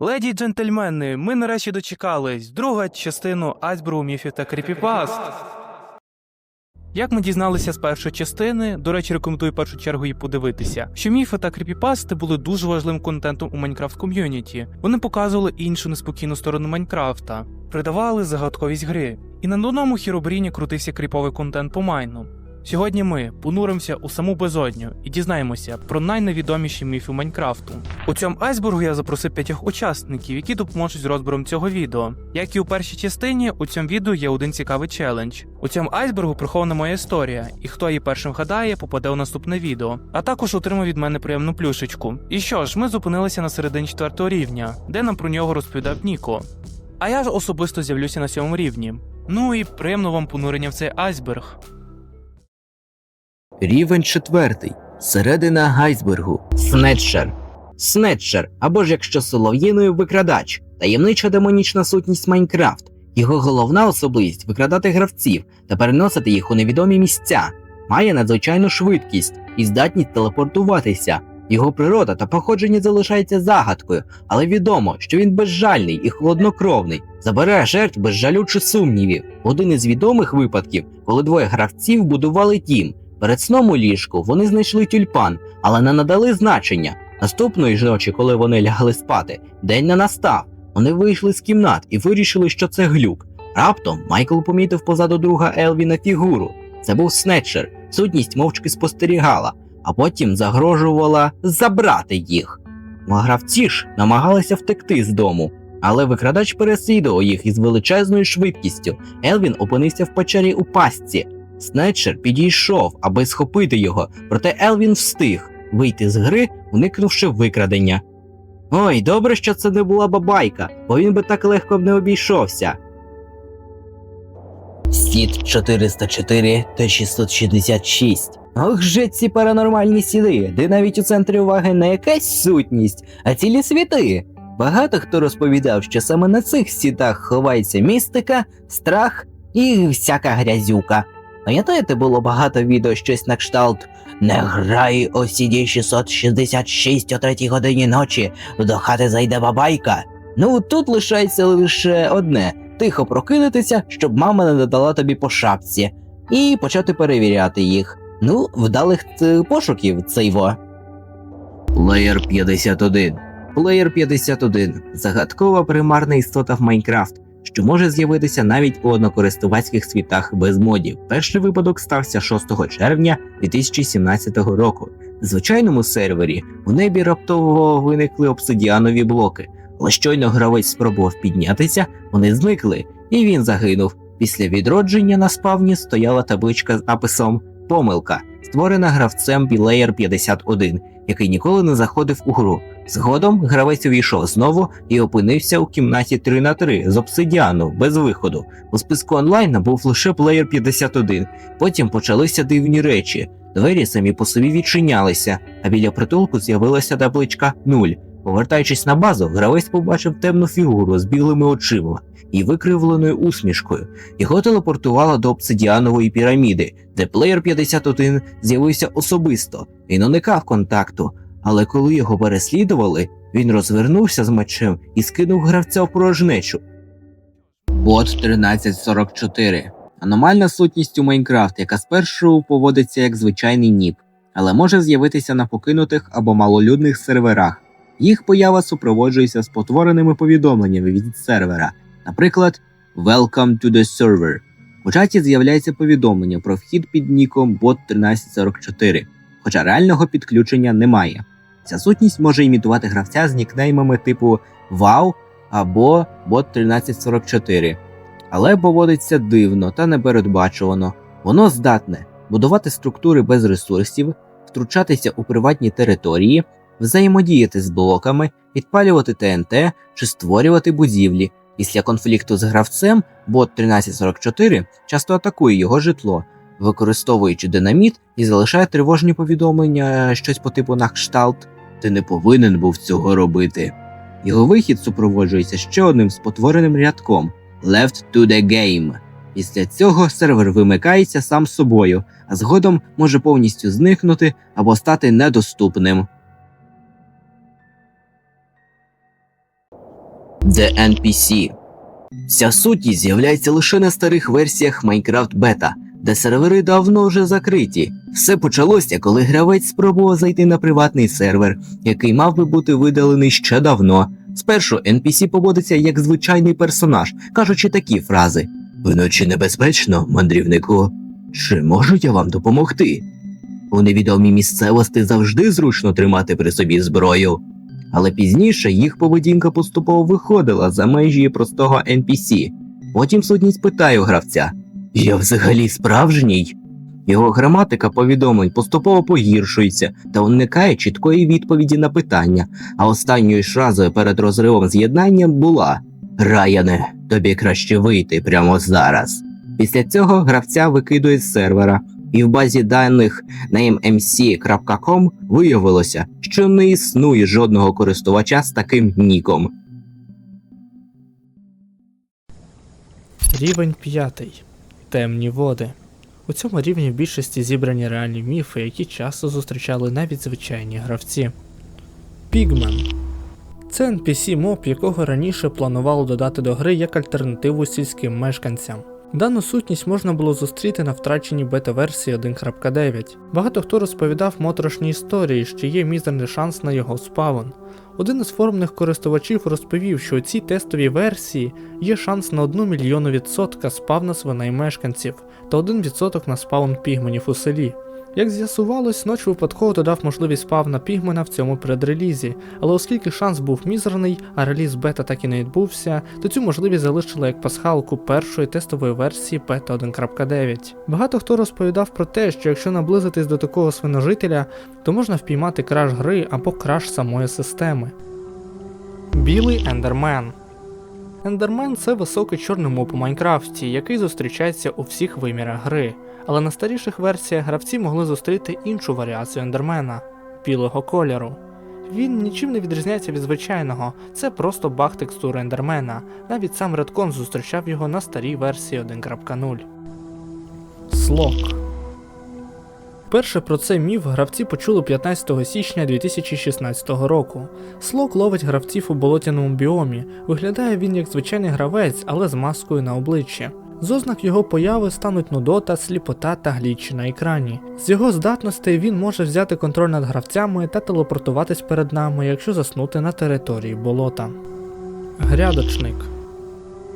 Леді джентльмени, ми нарешті дочекались друга частину айсбергу міфів та кріпіпаст. Як ми дізналися з першої частини, до речі, рекомендую в першу чергу її подивитися, що міфи та кріпіпасти були дуже важливим контентом у Майнкрафт ком'юніті. Вони показували іншу неспокійну сторону Майнкрафта, придавали загадковість гри. І на одному хіробріні крутився кріповий контент по майну. Сьогодні ми понуримося у саму безодню і дізнаємося про найневідоміші міфи Майнкрафту. У цьому айсбергу я запросив п'ятьох учасників, які допоможуть з розбором цього відео. Як і у першій частині, у цьому відео є один цікавий челендж. У цьому айсбергу прихована моя історія, і хто її першим вгадає, попаде у наступне відео. А також отримав від мене приємну плюшечку. І що ж, ми зупинилися на середині четвертого рівня, де нам про нього розповідав Ніко. А я ж особисто з'явлюся на сьомому рівні. Ну і приємно вам понурення в цей айсберг. Рівень четвертий. Середина гайсбергу. Снетчер. Снетчер, або ж якщо солов'їною викрадач, таємнича демонічна сутність Майнкрафт. Його головна особливість викрадати гравців та переносити їх у невідомі місця. Має надзвичайну швидкість і здатність телепортуватися. Його природа та походження залишається загадкою, але відомо, що він безжальний і холоднокровний, забере жертв без чи сумнівів. Один із відомих випадків, коли двоє гравців будували дім. Перед сном у ліжку вони знайшли тюльпан, але не надали значення. Наступної ж ночі, коли вони лягли спати, день не настав. Вони вийшли з кімнат і вирішили, що це глюк. Раптом Майкл помітив позаду друга Елвіна фігуру. Це був снетчер. Сутність мовчки спостерігала, а потім загрожувала забрати їх. Гравці ж намагалися втекти з дому, але викрадач переслідував їх із величезною швидкістю. Елвін опинився в печері у пастці. Снетчер підійшов, аби схопити його, проте Елвін встиг вийти з гри, уникнувши викрадення. Ой, добре, що це не була бабайка, бо він би так легко б не обійшовся. Сіт 404 та 666. Ох же ці паранормальні сіди, де навіть у центрі уваги не якась сутність, а цілі світи. Багато хто розповідав, що саме на цих сітах ховається містика, страх і всяка грязюка. Пам'ятаєте, було багато відео щось на кшталт Не грай о CD 666 о третій годині ночі, до хати зайде бабайка. Ну тут лишається лише одне тихо прокинутися, щоб мама не додала тобі по шапці, і почати перевіряти їх. Ну, вдалих ц- пошуків цейво. Плеєр 51 Плеєр 51 загадкова примарна істота в Майнкрафт що може з'явитися навіть у однокористувацьких світах без модів. Перший випадок стався 6 червня 2017 року. Звичайному сервері у небі раптово виникли обсидіанові блоки, але щойно гравець спробував піднятися, вони зникли, і він загинув. Після відродження на спавні стояла табличка з написом Помилка, створена гравцем Білеєр 51, який ніколи не заходив у гру. Згодом гравець увійшов знову і опинився у кімнаті 3 на 3 з обсидіану без виходу. У списку онлайн був лише плеєр 51. Потім почалися дивні речі. Двері самі по собі відчинялися, а біля притулку з'явилася табличка 0. Повертаючись на базу, гравець побачив темну фігуру з білими очима і викривленою усмішкою. Його телепортувало до обсидіанової піраміди, де плеєр 51 з'явився особисто. Він уникав контакту, але коли його переслідували, він розвернувся з мечем і скинув гравця в порожнечу. Бот 1344 аномальна сутність у Майнкрафт, яка спершу поводиться як звичайний ніп, але може з'явитися на покинутих або малолюдних серверах. Їх поява супроводжується спотвореними повідомленнями від сервера, наприклад, Welcome to the server. У чаті з'являється повідомлення про вхід під ніком bot 1344, хоча реального підключення немає. Ця сутність може імітувати гравця з нікнеймами типу Wow або Bot 1344, але поводиться дивно та непередбачувано. Воно здатне будувати структури без ресурсів, втручатися у приватні території, взаємодіяти з блоками, підпалювати ТНТ чи створювати будівлі. Після конфлікту з гравцем бот 1344 часто атакує його житло, використовуючи динаміт і залишає тривожні повідомлення, щось по типу на кшталт Ти не повинен був цього робити. Його вихід супроводжується ще одним спотвореним рядком Left to the game. Після цього сервер вимикається сам собою, а згодом може повністю зникнути або стати недоступним. The NPC. Ця сутність з'являється лише на старих версіях Minecraft Beta, де сервери давно вже закриті. Все почалося, коли гравець спробував зайти на приватний сервер, який мав би бути видалений ще давно. Спершу NPC поводиться як звичайний персонаж, кажучи такі фрази: Вночі небезпечно, мандрівнику. Чи можу я вам допомогти? У невідомій місцевості завжди зручно тримати при собі зброю. Але пізніше їх поведінка поступово виходила за межі простого NPC. Потім сутність питає гравця: Я взагалі справжній? Його граматика повідомлень поступово погіршується та уникає чіткої відповіді на питання, а останньою ж фразою перед розривом з'єднання була Раяне, тобі краще вийти прямо зараз. Після цього гравця викидує з сервера, і в базі даних namemc.com виявилося, що не існує жодного користувача з таким ніком. Рівень 5. Темні води. У цьому рівні в більшості зібрані реальні міфи, які часто зустрічали навіть звичайні гравці. Пігмен. Це NPC моб, якого раніше планувало додати до гри як альтернативу сільським мешканцям. Дану сутність можна було зустріти на втраченій бета-версії 1.9. Багато хто розповідав моторошні історії, що є мізерний шанс на його спавн. Один із форумних користувачів розповів, що у цій тестовій версії є шанс на 1 мільйону відсотка спавна свиней мешканців та 1% на спаун пігменів у селі. Як з'ясувалось, ноч випадково додав можливість спавна пігмена в цьому предрелізі, але оскільки шанс був мізерний, а реліз бета так і не відбувся, то цю можливість залишили як пасхалку першої тестової версії бета 1.9. Багато хто розповідав про те, що якщо наблизитись до такого свиножителя, то можна впіймати краш гри або краш самої системи. Білий ендермен. Ендермен це високий чорний моб у Майнкрафті, який зустрічається у всіх вимірах гри. Але на старіших версіях гравці могли зустріти іншу варіацію ендермена білого кольору. Він нічим не відрізняється від звичайного, це просто баг текстури ендермена. Навіть сам Redcon зустрічав його на старій версії 1.0. Слок. Перше про цей міф гравці почули 15 січня 2016 року. Слок ловить гравців у болотяному біомі. Виглядає він як звичайний гравець, але з маскою на обличчі. З ознак його появи стануть нудота, сліпота та глічі на екрані. З його здатностей він може взяти контроль над гравцями та телепортуватись перед нами, якщо заснути на території болота. Грядочник.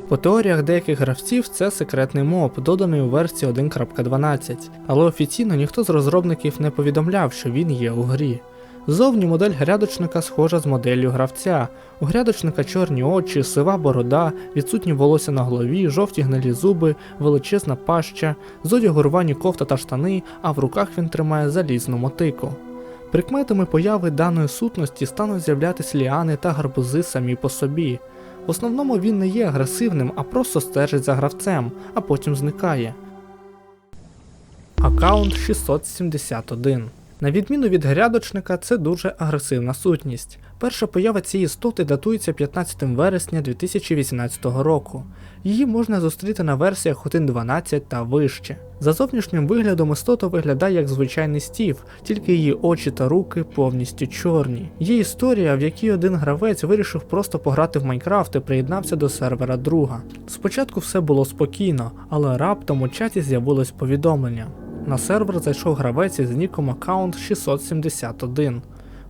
По теоріях деяких гравців це секретний моб, доданий у версії 1.12, але офіційно ніхто з розробників не повідомляв, що він є у грі. Зовні модель грядочника схожа з моделлю гравця. У грядочника чорні очі, сива борода, відсутні волосся на голові, жовті гнилі зуби, величезна паща, з одягу рвані кофта та штани, а в руках він тримає залізну мотику. Прикметами появи даної сутності стануть з'являтися ліани та гарбузи самі по собі. В основному він не є агресивним, а просто стежить за гравцем, а потім зникає. Аккаунт 671 на відміну від грядочника, це дуже агресивна сутність. Перша поява цієї істоти датується 15 вересня 2018 року. Її можна зустріти на версіях 1.12 та вище. За зовнішнім виглядом істота виглядає як звичайний стів, тільки її очі та руки повністю чорні. Є історія, в якій один гравець вирішив просто пограти в Майнкрафт і приєднався до сервера друга. Спочатку все було спокійно, але раптом у чаті з'явилось повідомлення. На сервер зайшов гравець із ніком аккаунт 671.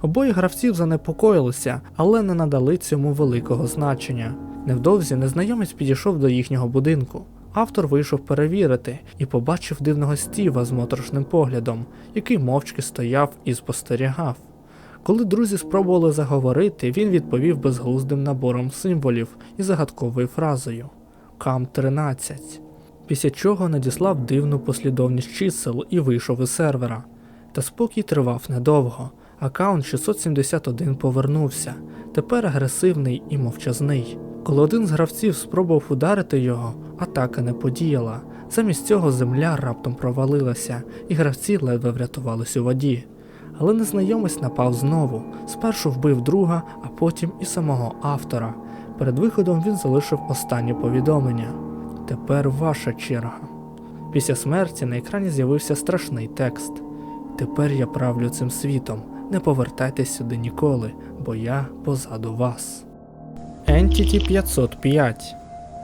Обоє гравців занепокоїлися, але не надали цьому великого значення. Невдовзі незнайомець підійшов до їхнього будинку. Автор вийшов перевірити і побачив дивного стіва з моторошним поглядом, який мовчки стояв і спостерігав. Коли друзі спробували заговорити, він відповів безглуздим набором символів і загадковою фразою Кам 13 після чого надіслав дивну послідовність чисел і вийшов із сервера. Та спокій тривав недовго. Аккаунт 671 повернувся, тепер агресивний і мовчазний. Коли один з гравців спробував ударити його, атака не подіяла. Замість цього земля раптом провалилася, і гравці ледве врятувались у воді. Але незнайомець напав знову. Спершу вбив друга, а потім і самого автора. Перед виходом він залишив останнє повідомлення. Тепер ваша черга. Після смерті на екрані з'явився страшний текст. Тепер я правлю цим світом. Не повертайтесь сюди ніколи, бо я позаду вас. Entity 505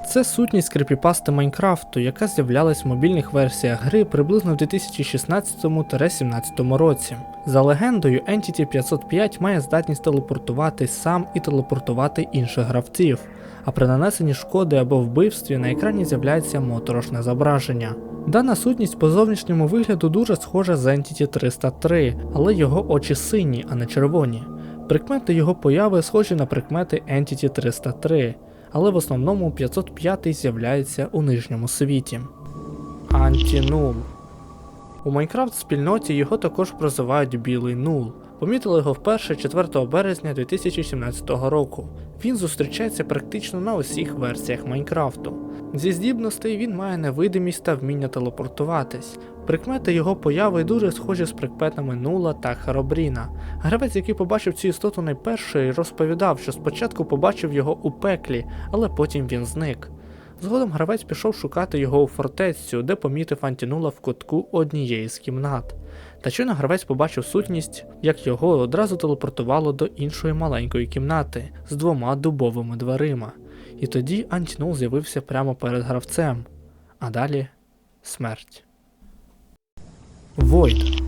це сутність крипіпасти Майнкрафту, яка з'являлась в мобільних версіях гри приблизно в 2016-17 році. За легендою, Entity 505 має здатність телепортуватись сам і телепортувати інших гравців, а при нанесенні шкоди або вбивстві на екрані з'являється моторошне зображення. Дана сутність по зовнішньому вигляду дуже схожа з Entity 303, але його очі сині, а не червоні. Прикмети його появи схожі на прикмети Entity 303, але в основному 505 з'являється у нижньому світі. Антінул. У Майнкрафт спільноті його також прозивають Білий Нул. Помітили його вперше 4 березня 2017 року. Він зустрічається практично на усіх версіях Майнкрафту. Зі здібностей він має невидимість та вміння телепортуватись. Прикмети його появи дуже схожі з прикметами Нула та Харобріна. Гравець, який побачив цю істоту найперший, розповідав, що спочатку побачив його у пеклі, але потім він зник. Згодом гравець пішов шукати його у фортецю, де помітив Антінула в кутку однієї з кімнат. Та щойно гравець побачив сутність, як його одразу телепортувало до іншої маленької кімнати з двома дубовими дверима. І тоді Антінул з'явився прямо перед гравцем. А далі смерть. Войд.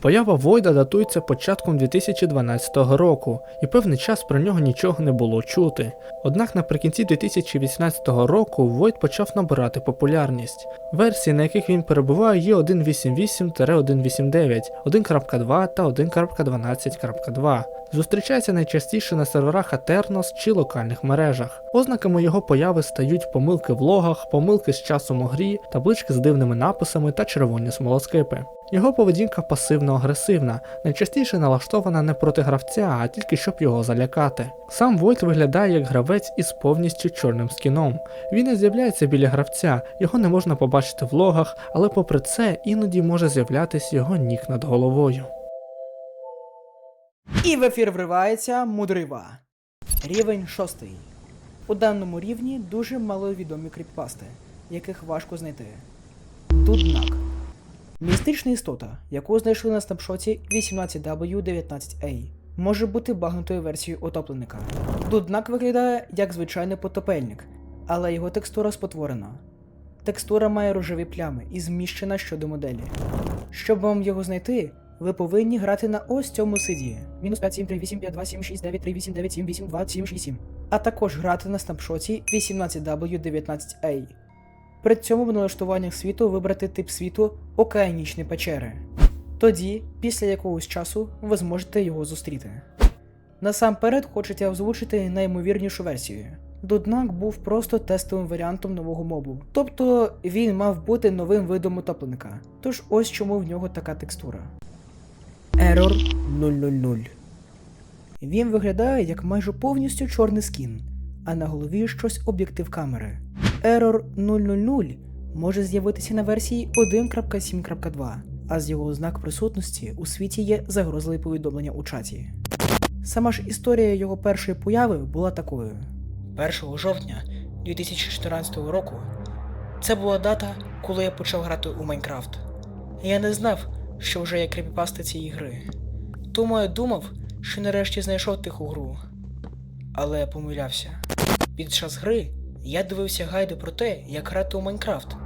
Поява Войда датується початком 2012 року, і певний час про нього нічого не було чути. Однак наприкінці 2018 року Войд почав набирати популярність. Версії, на яких він перебуває, є 1.8.8-1.8.9, 1.2 та 1.12.2. Зустрічається найчастіше на серверах Aternos чи локальних мережах. Ознаками його появи стають помилки в логах, помилки з часом у грі, таблички з дивними написами та червоні смолоскипи. Його поведінка пасивно-агресивна, найчастіше налаштована не проти гравця, а тільки щоб його залякати. Сам Войт виглядає як гравець із повністю чорним скіном. Він не з'являється біля гравця, його не можна побачити в логах, але попри це іноді може з'являтися його нік над головою. І в ефір вривається Мудрива. Рівень шостий. У даному рівні дуже маловідомі кріппасти, яких важко знайти. Дуднак. Містична істота, яку знайшли на снапшоті 18W19A, може бути багнутою версією утопленика. Дуднак виглядає як звичайний потопельник, але його текстура спотворена. Текстура має рожеві плями і зміщена щодо моделі. Щоб вам його знайти, ви повинні грати на ось цьому сиді. Мінус 57385269389782767. А також грати на снапшоті 18W19A. При цьому в налаштуваннях світу вибрати тип світу океанічні печери. Тоді, після якогось часу, ви зможете його зустріти. Насамперед хочете озвучити наймовірнішу версію. Дуднак був просто тестовим варіантом нового мобу, тобто він мав бути новим видом утопленика. Тож ось чому в нього така текстура. Error 000. Він виглядає як майже повністю чорний скін, а на голові щось об'єктив камери. Error 000 може з'явитися на версії 1.7.2, а з його ознак присутності у світі є загрозливі повідомлення у чаті. Сама ж історія його першої появи була такою: 1 жовтня 2014 року це була дата, коли я почав грати у Майнкрафт. Я не знав, що вже є кріпіпасти цієї гри. Тому я думав, що нарешті знайшов тиху гру. Але я помилявся. Під час гри я дивився гайди про те, як грати у Майнкрафт,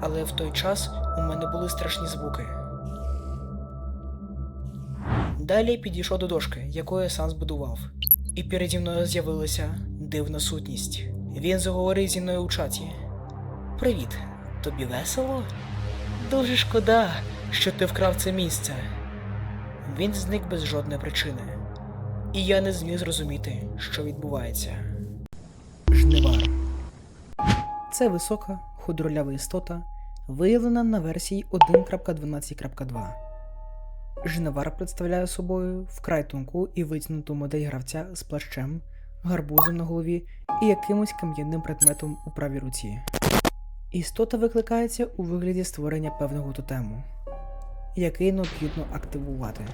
але в той час у мене були страшні звуки. Далі підійшов до дошки, яку я сам збудував, і переді мною з'явилася дивна сутність. Він заговорив зі мною у чаті. Привіт, тобі весело? Дуже шкода, що ти вкрав це місце. Він зник без жодної причини, і я не зміг зрозуміти, що відбувається. Жнивар. Це висока, худролява істота, виявлена на версії 1.12.2. Жнивар представляє собою вкрай тонку і витягнуту модель гравця з плащем, гарбузом на голові і якимось кам'яним предметом у правій руці. Істота викликається у вигляді створення певного тотему, який необхідно активувати.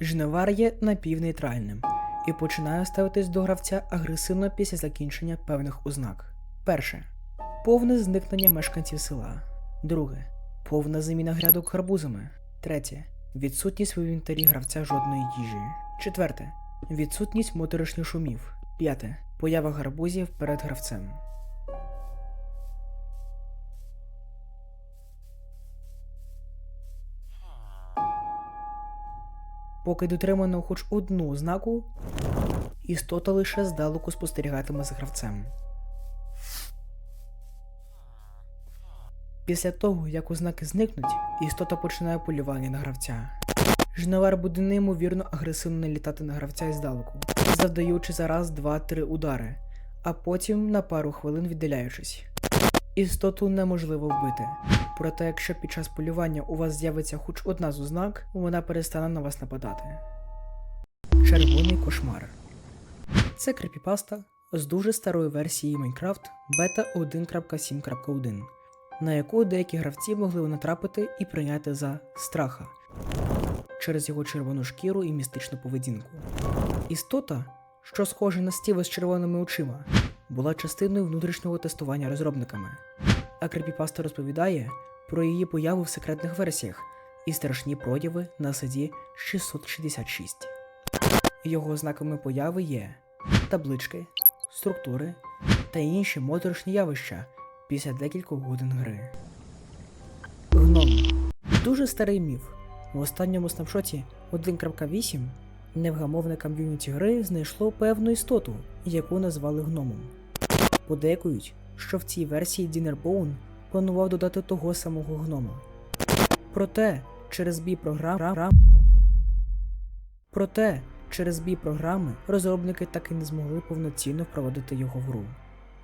Жнивар є напівнейтральним і починає ставитись до гравця агресивно після закінчення певних ознак. Перше повне зникнення мешканців села. Друге повна заміна грядок гарбузами. Третє відсутність в інвентарі гравця жодної їжі. Четверте Відсутність моторошних шумів. П'яте. Поява гарбузів перед гравцем. Поки дотримано хоч одну ознаку, істота лише здалеку спостерігатиме за гравцем. Після того, як ознаки зникнуть, істота починає полювання на гравця. Жнивар буде неймовірно агресивно налітати на гравця із далеку, завдаючи зараз 2-3 удари, а потім на пару хвилин віддаляючись. Істоту неможливо вбити. Проте, якщо під час полювання у вас з'явиться хоч одна з ознак, вона перестане на вас нападати. Червоний кошмар. Це крепіпаста з дуже старої версії Minecraft бета 1.7.1, на яку деякі гравці могли натрапити і прийняти за страха через його червону шкіру і містичну поведінку. Істота, що схожа на стіва з червоними очима, була частиною внутрішнього тестування розробниками. А крепіпаста розповідає про її появу в секретних версіях і страшні прояви на саді 666. Його ознаками появи є таблички, структури та інші моторошні явища після декількох годин гри. Гном дуже старий міф. В останньому снапшоті 1.8 невгамовне ком'юніті гри знайшло певну істоту, яку назвали гномом. Подейкують, що в цій версії Дінербоун планував додати того самого гнома. Проте, через бій програм... Проте, через бій програми розробники так і не змогли повноцінно впровадити його в гру.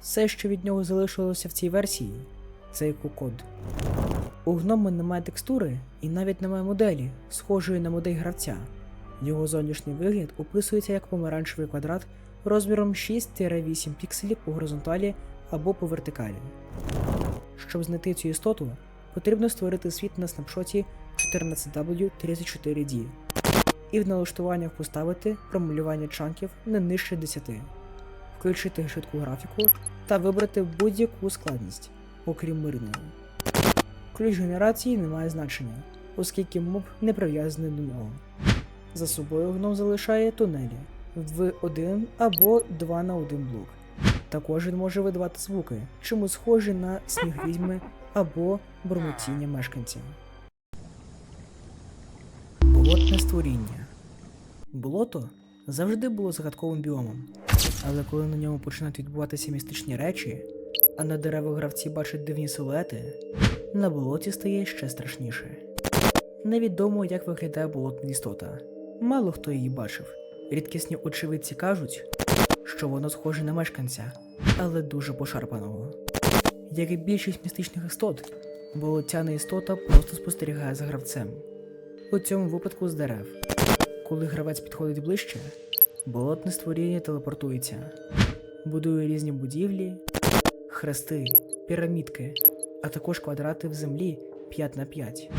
Все, що від нього залишилося в цій версії, це код. У гнома немає текстури і навіть немає моделі, схожої на модель гравця. Його зовнішній вигляд описується як помаранчевий квадрат розміром 6-8 пікселів по горизонталі або по вертикалі. Щоб знайти цю істоту, потрібно створити світ на снапшоті 14W34D і в налаштуваннях поставити промалювання чанків не нижче 10, включити швидку графіку та вибрати будь-яку складність, окрім мирної. Ключ генерації не має значення, оскільки моб не прив'язаний до нього. За собою гном залишає тунелі в один або два на один блок. Також він може видавати звуки, чому схожі на сніг відьми або бурмотіння мешканців. Болотне створіння. Болото завжди було загадковим біомом, але коли на ньому починають відбуватися містичні речі, а на деревах гравці бачать дивні силуети, на болоті стає ще страшніше. Невідомо, як виглядає болотна істота. Мало хто її бачив. Рідкісні очевидці кажуть, що воно схоже на мешканця, але дуже пошарпаного. Як і більшість містичних істот, болотяна істота просто спостерігає за гравцем. У цьому випадку з дерев. Коли гравець підходить ближче, болотне створіння телепортується, будує різні будівлі, хрести, пірамідки, а також квадрати в землі 5 на 5.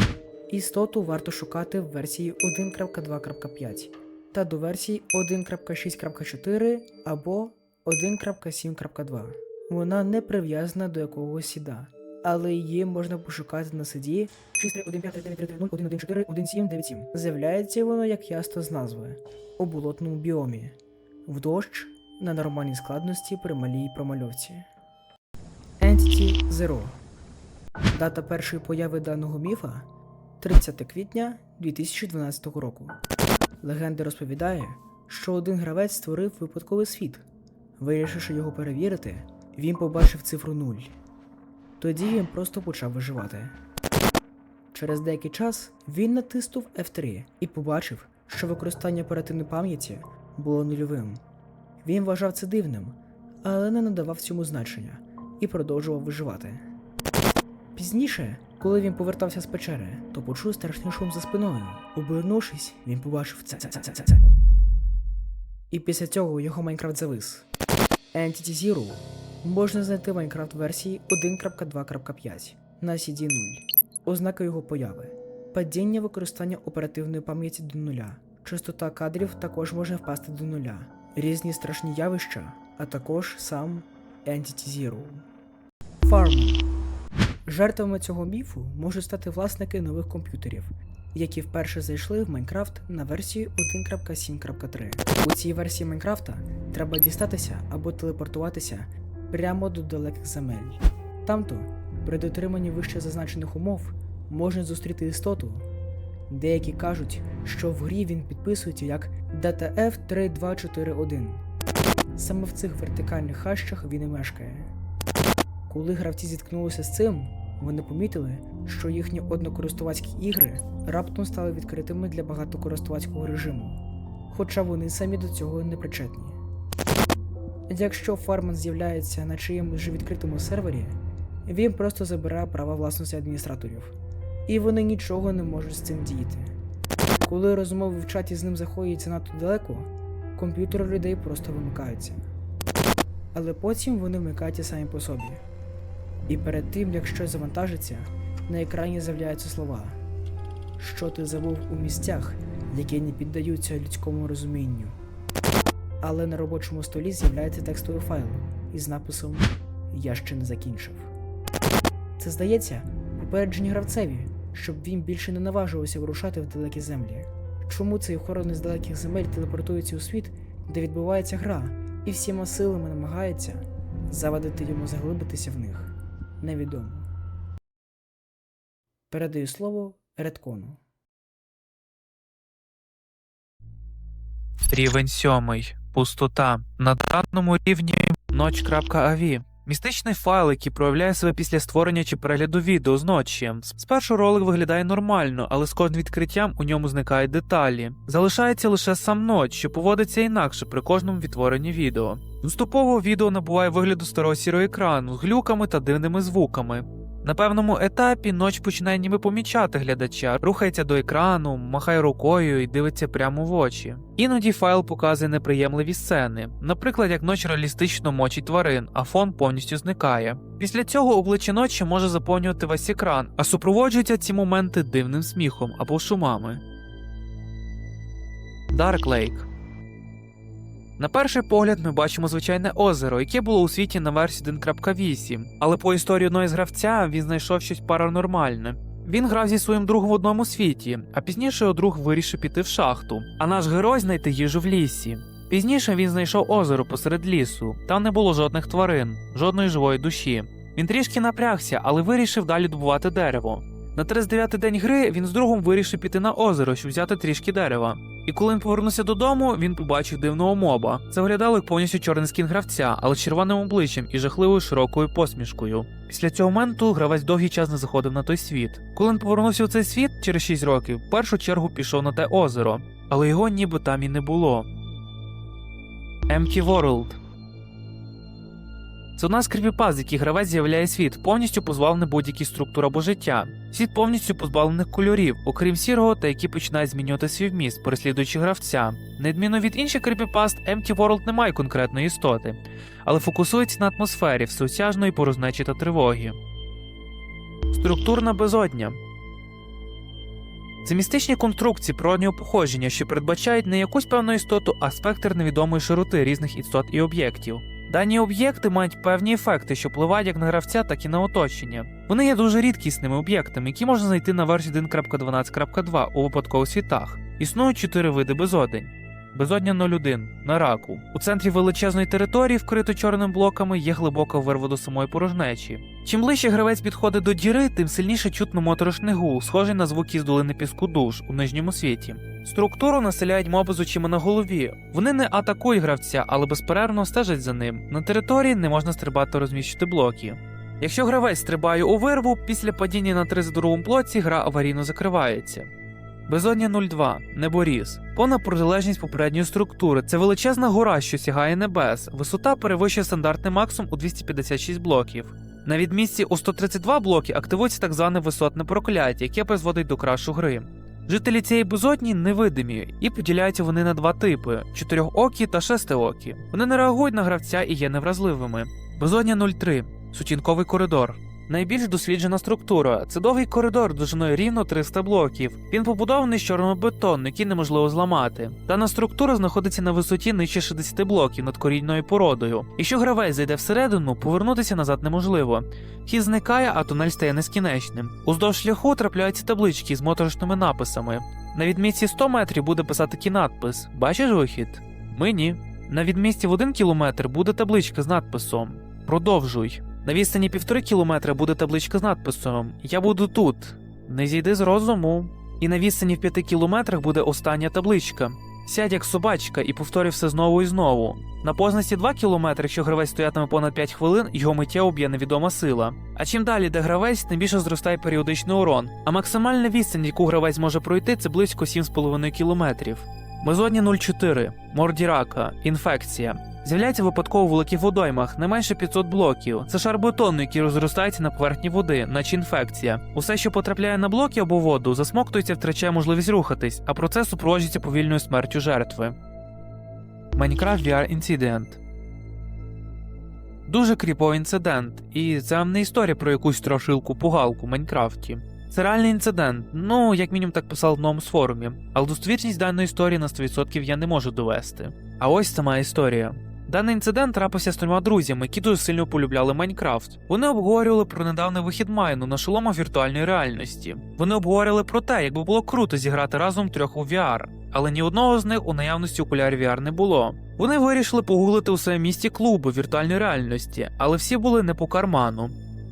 Істоту варто шукати в версії 1.2.5 та до версії 1.6.4 або 1.7.2. Вона не прив'язана до якогось сіда, але її можна пошукати на сиді 631593011414797. З'являється воно як ясно з назви у болотному біомі, в дощ на нормальній складності при малій промальовці. Entity Zero Дата першої появи даного міфа 30 квітня 2012 року. Легенда розповідає, що один гравець створив випадковий світ. Вирішивши його перевірити, він побачив цифру 0. Тоді він просто почав виживати. Через деякий час він натиснув F3 і побачив, що використання оперативної пам'яті було нульовим. Він вважав це дивним, але не надавав цьому значення і продовжував виживати. Пізніше, коли він повертався з печери, то почув страшний шум за спиною. Обернувшись, він побачив це. це, це, це, це. І після цього його Майнкрафт завис. Entity Zero можна знайти в Майнкрафт версії 1.2.5 на CD 0. Ознака його появи. Падіння використання оперативної пам'яті до нуля. Частота кадрів також може впасти до нуля. Різні страшні явища, а також сам Entity Zero. Farm. Жертвами цього міфу можуть стати власники нових комп'ютерів, які вперше зайшли в Майнкрафт на версію 1.7.3. У цій версії Майнкрафта треба дістатися або телепортуватися прямо до далеких земель. Тамто, при дотриманні вище зазначених умов, можна зустріти істоту. Деякі кажуть, що в грі він підписується як DTF3241. Саме в цих вертикальних хащах він і мешкає. Коли гравці зіткнулися з цим, вони помітили, що їхні однокористувацькі ігри раптом стали відкритими для багатокористувацького режиму, хоча вони самі до цього не причетні. Якщо фарман з'являється на чиємусь же відкритому сервері, він просто забирає права власності адміністраторів, і вони нічого не можуть з цим діяти. Коли розмови в чаті з ним заходяться надто далеко, комп'ютери людей просто вимикаються. Але потім вони вмикаються самі по собі. І перед тим, як щось завантажиться, на екрані з'являються слова, що ти забув у місцях, які не піддаються людському розумінню. Але на робочому столі з'являється текстовий файл із написом Я ще не закінчив. Це здається попередження гравцеві, щоб він більше не наважувався вирушати в далекі землі. Чому цей охоронець з далеких земель телепортується у світ, де відбувається гра, і всіма силами намагається завадити йому заглибитися в них? Невідомо. Передаю слово Редкону. Рівень сьомий. Пустота. На даному рівні ноч.аві. Містичний файл, який проявляє себе після створення чи перегляду відео з ночі. Спершу ролик виглядає нормально, але з кожним відкриттям у ньому зникають деталі. Залишається лише сам ноч, що поводиться інакше при кожному відтворенні відео. Доступово відео набуває вигляду старого сірого екрану з глюками та дивними звуками. На певному етапі ноч починає ніби помічати глядача, рухається до екрану, махає рукою і дивиться прямо в очі. Іноді файл показує неприємливі сцени, наприклад, як ноч реалістично мочить тварин, а фон повністю зникає. Після цього обличчя ночі може заповнювати весь екран, а супроводжуються ці моменти дивним сміхом або шумами. Dark Lake на перший погляд ми бачимо звичайне озеро, яке було у світі на версії 1.8, але по історії одного з гравця він знайшов щось паранормальне. Він грав зі своїм другом в одному світі, а пізніше його друг вирішив піти в шахту, а наш герой знайти їжу в лісі. Пізніше він знайшов озеро посеред лісу, там не було жодних тварин, жодної живої душі. Він трішки напрягся, але вирішив далі добувати дерево. На 39-й день гри він з другом вирішив піти на озеро, щоб взяти трішки дерева. І коли він повернувся додому, він побачив дивного моба. Це виглядало як повністю чорний скін гравця, але з червоним обличчям і жахливою широкою посмішкою. Після цього моменту гравець довгий час не заходив на той світ. Коли він повернувся у цей світ через 6 років, в першу чергу пішов на те озеро, але його ніби там і не було. Empty World це одна з кріпіпаз, в якій гравець з'являє світ, повністю позбавлений будь-яких структур або життя. Світ повністю позбавлених кольорів, окрім сірого, та які починають змінювати свій вміст, переслідуючи гравця. На відміну від інших кріпіпаст, Empty World не має конкретної істоти, але фокусується на атмосфері всеосяжної порожнечі та тривоги. Структурна безодня це містичні конструкції природнього походження, що передбачають не якусь певну істоту, а спектр невідомої широти різних істот і об'єктів. Дані об'єкти мають певні ефекти, що впливають як на гравця, так і на оточення. Вони є дуже рідкісними об'єктами, які можна знайти на версії 1.12.2 у випадкових світах. Існують чотири види безодень. Безодня 01 на раку. У центрі величезної території, вкрито чорними блоками, є глибока вирва до самої порожнечі. Чим ближче гравець підходить до діри, тим сильніше чутно моторошний гул, схожий на звуки з долини піску душ у нижньому світі. Структуру населяють моби з очима на голові. Вони не атакують гравця, але безперервно стежать за ним. На території не можна стрибати розміщити блоки. Якщо гравець стрибає у вирву, після падіння на 32 блоці гра аварійно закривається. Безодня 02 Неборіз. Повна протилежність попередньої структури. Це величезна гора, що сягає небес. Висота перевищує стандартний максимум у 256 блоків. На відмістці у 132 блоки активується так зване висотне прокляття, яке призводить до крашу гри. Жителі цієї безодні невидимі, і поділяються вони на два типи: чотирьохокі та шестиокі. Вони не реагують на гравця і є невразливими. Безодня 03 Сутінковий коридор. Найбільш досліджена структура це довгий коридор довжиною рівно 300 блоків. Він побудований з чорного бетону, який неможливо зламати. Дана структура знаходиться на висоті нижче 60 блоків над корінною породою. Якщо гравець зайде всередину, повернутися назад неможливо. Хід зникає, а тунель стає нескінченним. Уздовж шляху трапляються таблички з моторошними написами. На відмітці 100 метрів буде писати такий надпис: Бачиш вихід? Ми ні. На відмісті в 1 кілометр буде табличка з надписом Продовжуй. На відстані півтори кілометра буде табличка з надписом Я буду тут. Не зійди з розуму. І на відстані в 5 кілометрах буде остання табличка. Сядь як собачка і повторюй все знову і знову. На позначці 2 кілометри, якщо гравець стоятиме понад 5 хвилин, його миттєво б'є невідома сила. А чим далі де гравець, тим більше зростає періодичний урон. А максимальна відстань, яку гравець може пройти, це близько 7,5 кілометрів. Безодня 04. Мордірака. Інфекція. З'являється випадково в великих водоймах, не менше 500 блоків. Це шар бетону, який розростається на поверхні води, наче інфекція. Усе, що потрапляє на блоки або воду, засмоктується, втрачає можливість рухатись, а процес супроводжується повільною смертю жертви. Minecraft VR Incident Дуже кріповий інцидент, і це не історія про якусь страшилку пугалку Майнкрафті. Це реальний інцидент, ну як мінімум так писав в одному з форумі, але достовірність даної історії на 100% я не можу довести. А ось сама історія. Даний інцидент трапився з трьома друзями, які дуже сильно полюбляли Майнкрафт. Вони обговорювали про недавний вихід майну на шоломах віртуальної реальності. Вони обговорювали про те, як би було круто зіграти разом трьох у VR, але ні одного з них у наявності окулярів VR не було. Вони вирішили погуглити у своєму місті клуби віртуальної реальності, але всі були не по карману.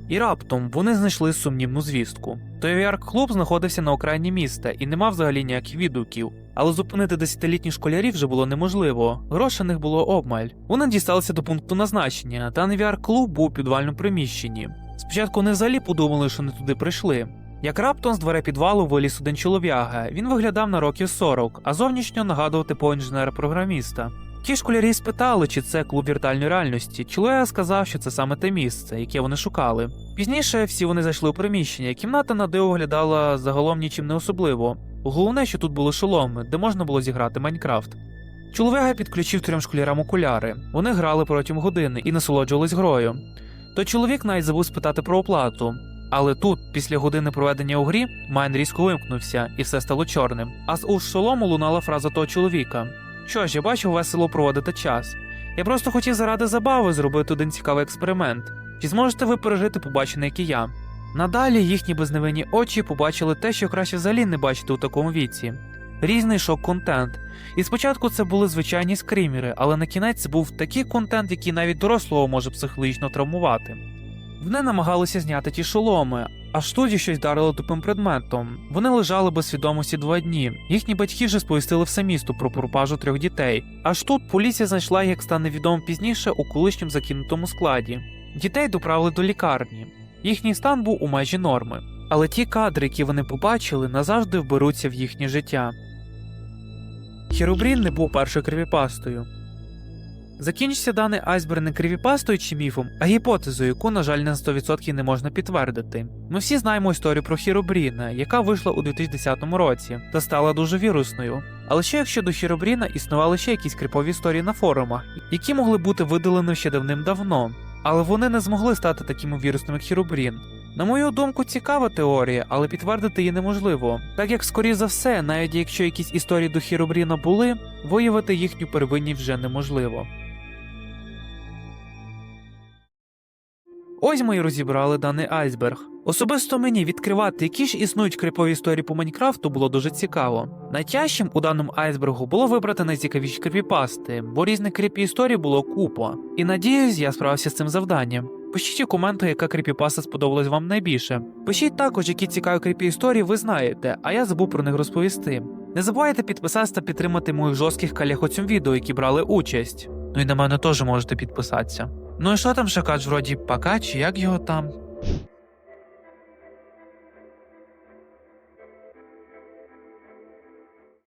І раптом вони знайшли сумнівну звістку. Той VR-клуб знаходився на окраїні міста і не мав взагалі ніяких відгуків. Але зупинити десятилітніх школярів вже було неможливо. Грошей них було обмаль. Вони дісталися до пункту назначення. Даний VR-клуб був у підвальному приміщенні. Спочатку вони взагалі подумали, що не туди прийшли. Як раптом з дверей підвалу виліз один чолов'яга. Він виглядав на років 40, а зовнішньо нагадував типу інженера-програміста. Ті школярі спитали, чи це клуб віртуальної реальності. Чоловік сказав, що це саме те місце, яке вони шукали. Пізніше всі вони зайшли у приміщення. Кімната на диво виглядала загалом нічим не особливо. Головне, що тут були шоломи, де можна було зіграти Майнкрафт. Чоловіга підключив трьом школярам окуляри. Вони грали протягом години і насолоджувались грою. Той чоловік навіть забув спитати про оплату. Але тут, після години проведення у грі, Майн різко вимкнувся, і все стало чорним. А з уст шолому лунала фраза того чоловіка. Що ж, я бачу весело проводити час. Я просто хотів заради забави зробити один цікавий експеримент. Чи зможете ви пережити побачене, як і я? Надалі їхні безневинні очі побачили те, що краще взагалі не бачити у такому віці. Різний шок-контент. І спочатку це були звичайні скримери, але на кінець був такий контент, який навіть дорослого може психологічно травмувати. Вони намагалися зняти ті шоломи, аж тоді щось вдарило тупим предметом. Вони лежали без свідомості два дні. Їхні батьки вже сповістили все місто про пропажу трьох дітей. Аж тут поліція знайшла, як стане відомо пізніше, у колишньому закинутому складі. Дітей доправили до лікарні. Їхній стан був у межі норми. Але ті кадри, які вони побачили, назавжди вберуться в їхнє життя. Херобрін не був першою кривіпастою. Закінчиться даний айсберг не кривіпастою чи міфом, а гіпотезою, яку, на жаль, на 100% не можна підтвердити. Ми всі знаємо історію про Хіробріна, яка вийшла у 2010 році та стала дуже вірусною. Але що якщо до Хіробріна існували ще якісь крипові історії на форумах, які могли бути видалені ще давним-давно, але вони не змогли стати такими вірусними, як Хіробрін. На мою думку, цікава теорія, але підтвердити її неможливо, так як, скоріше за все, навіть якщо якісь історії до Хіробріна були, виявити їхню первинність вже неможливо. Ось ми і розібрали даний айсберг. Особисто мені відкривати, які ж існують крипові історії по Майнкрафту, було дуже цікаво. Найтяжчим у даному айсбергу було вибрати найцікавіші крипіпасти, бо різних крипі історій було купа. І надіюсь, я справився з цим завданням. Пишіть у коментах, яка крипіпаста сподобалась вам найбільше. Пишіть також, які цікаві крипі історії ви знаєте, а я забув про них розповісти. Не забувайте підписатися та підтримати моїх жорстких колег у цьому відео, які брали участь. Ну і на мене теж можете підписатися. Ну і що там ще вроді Пакач, як його там?